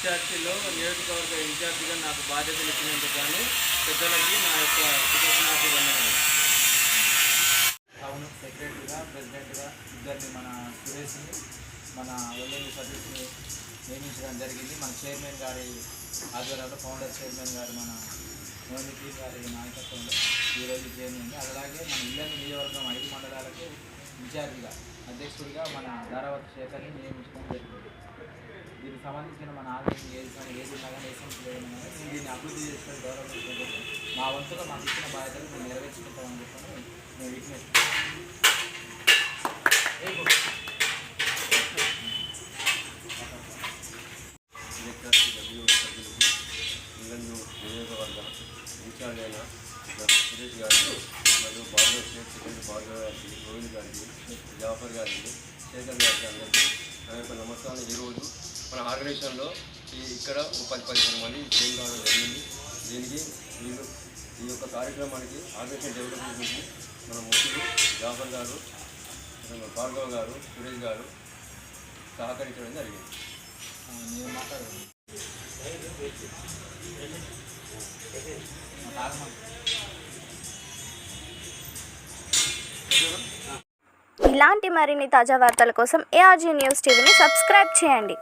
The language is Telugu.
ఇన్ఛార్జీలో నియోజకవర్గ ఇన్ఛార్జిగా నాకు బాధ్యతలు ఇచ్చినందుకు గాను పెద్దలకి నా యొక్క కృతజ్ఞతలు టౌన్ సెక్రటరీగా ప్రెసిడెంట్గా ఇద్దరిని మన సురేష్ని మన ఎల్ఎండి సతీష్ని నియమించడం జరిగింది. మన చైర్మన్ గారి ఆధ్వర్యంలో ఫౌండర్ చైర్మన్ గారు మన మోహితి గారి నాయకత్వంలో ఈరోజు చైర్మన్ అలాగే మన ఇల్లని నియోజకవర్గం ఐదు మండలాలకు ఇన్ఛార్జిగా అధ్యక్షుడిగా మన ధారావతి శేఖర్ని నియమించడం జరిగింది. దీనికి సంబంధించిన మన ఆదాయం ఏది కానీ ఏది కానీ ఏ నేను దీన్ని అభివృద్ధి చేసుకొని గౌరవం చేసుకొని మా వంతుగా మాకు ఇచ్చిన బాధ్యతలు మేము నెరవేర్చుకుంటామని చెప్పని మేము విజ్ఞప్తి డబ్ల్యూ ఇన్ఛార్జ్ అయిన సురేష్ గారికి మరియు స్టేట్ సెక్రటరీ గారికి గోవింద్ గారికి జాఫర్ గారికి శేఖర్ గారికి అందరికీ నా యొక్క నమస్కారం ఈరోజు మన ఆర్గనైజేషన్లో ఈ ఇక్కడ ఒక పది పదిహేను మంది జైన్ కావడం జరిగింది. దీనికి వీళ్ళు ఈ యొక్క కార్యక్రమానికి ఆర్గనైజేషన్ డెవలప్మెంట్ గురించి మన ముఖ్యులు జాఫర్ గారు భార్గవ్ గారు సురేష్ గారు సహకరించడం జరిగింది. నేను మాట్లాడను ఇలాంటి మరిన్ని తాజా వార్తల కోసం ఏఆర్జీ న్యూస్ టీవీని సబ్స్క్రైబ్ చేయండి.